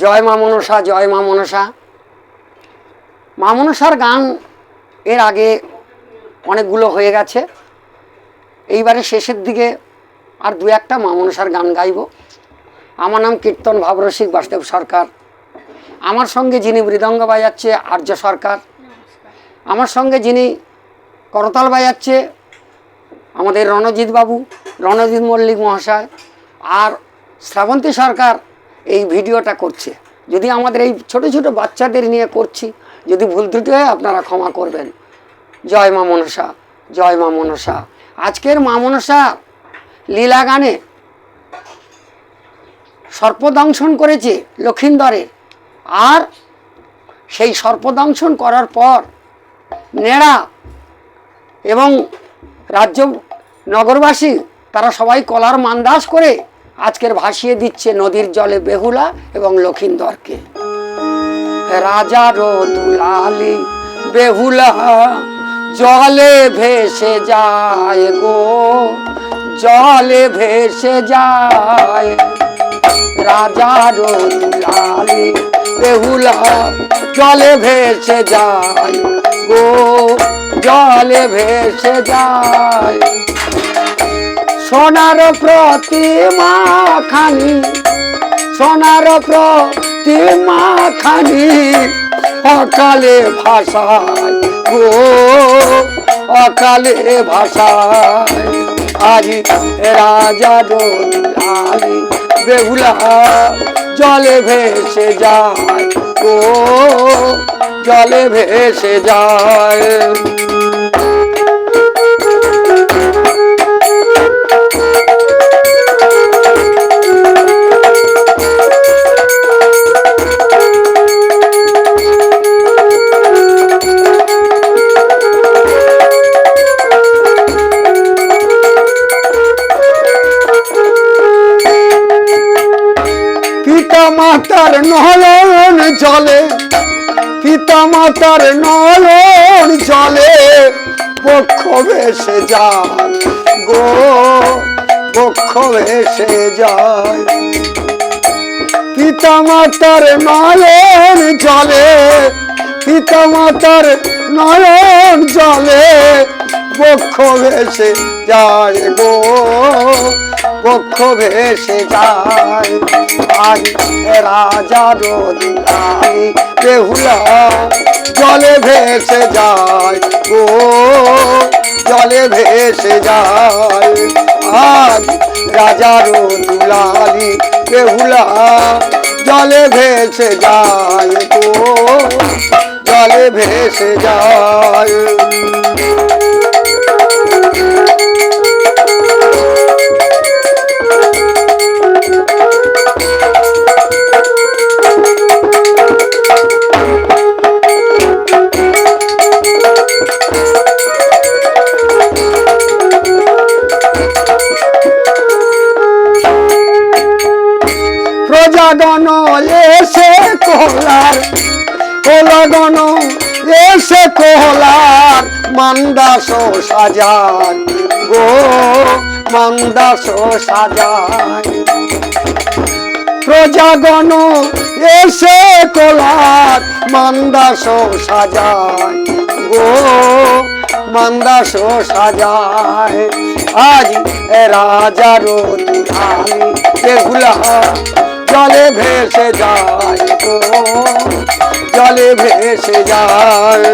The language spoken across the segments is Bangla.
জয় মা মনসা, জয় মা মনসা। মা মনসার গান এর আগে অনেকগুলো হয়ে গেছে। এইবারে শেষের দিকে আর দু একটা মা মনসার গান গাইব। আমার নাম কীর্তন ভাবরসিক বাসুদেব সরকার। আমার সঙ্গে যিনি মৃদঙ্গ বাজাচ্ছে, আর্য সরকার। আমার সঙ্গে যিনি করতাল বাজাচ্ছে, আমাদের রণজিৎ বাবু, রণজিৎ মল্লিক মহাশয় আর শ্রাবন্তী সরকার এই ভিডিওটা করছে। যদি আমাদের এই ছোট ছোট বাচ্চাদের নিয়ে করছি, যদি ভুল ত্রুটি হয় আপনারা ক্ষমা করবেন। জয় মা মনসা, জয় মা মনসা। আজকের মা মনসা লীলা গানে সর্পদংশন করেছে লক্ষিন্দরের আর সেই সর্পদংশন করার পর নেড়া এবং রাজ্য নগরবাসী, তারা সবাই কলার মান্দাস করে আজকের ভাসিয়ে দিচ্ছে নদীর জলে বেহুলা এবং লক্ষিন্দরকে। রাজার দুলালি, বেহুলা, জলে ভেসে যায় গো, জলে ভেসে যায়। রাজার দুলালি, বেহুলা, জলে ভেসে যায় গো, জলে ভেসে যায়। সোনার প্রতিমা খানি, সোনার প্রতিমা খানি, অকালে ভাষায় গো, অকালে ভাষায়। আজ রাজা লালি বেহুলা, জলে ভেসে যায় ও জলে ভেসে যায়। পিতা মাতার নয়ন জলে পিতা মাতার নয়ন জলে পক্ষ ভেসে যায় গো পক্ষ ভেসে যায়। পিতা মাতার নয়ন জলে পিতা মাতার নয়ন জলে পক্ষ ভেসে যায় গো। পক্ষ ভেসে যায়। রাজা রোদিলাই বেহুলা জলে ভেসে যায় গো। জলে ভেসে যায়। আজ রাজা রোদুলালি বেহুলা জলে ভেসে যায় গো। জলে ভেসে যায়। প্রজাগণ এসে কোলার কোলাগণ এসে কোলার, মান্দাস সাজায় গো, মান্দাস সাজায় প্রজাগণ এসে কোলার, মান্দাস সাজায় গো, মান্দাস সাজায় আজ রাজার দুধানি বেহুলা জলে ভেসে যায় জলে ভেসে যায়।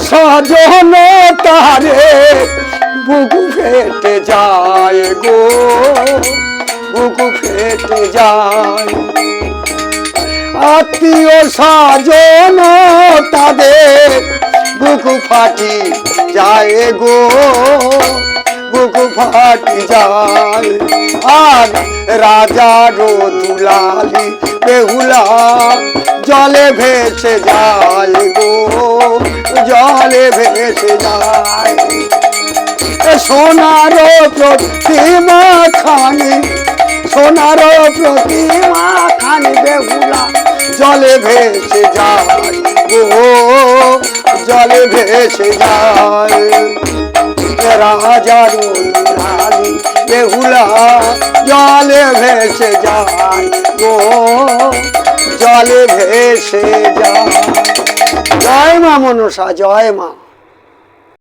স্বজন তারে বুকু ফেটে যায় গো। বুকু ফেটে যায়। আত্মীয় স্বজন তাদের বুকু ফাটি যায় গো। বুকু ফাটি যায়। আর রাজা রো দুলালি বেহুলা জলে ভেসে যায় গো, জলে ভেসে যায়। সোনার প্রতিমা খানি, সোনার প্রতিমা খানি বেহুলা জলে ভেসে যায় ও জলে ভেসে যায়। রাজার বেহুলা জলে ভেসে যায় গো। জলে ভেসে যায়। জয় মা মনসা জয় মা।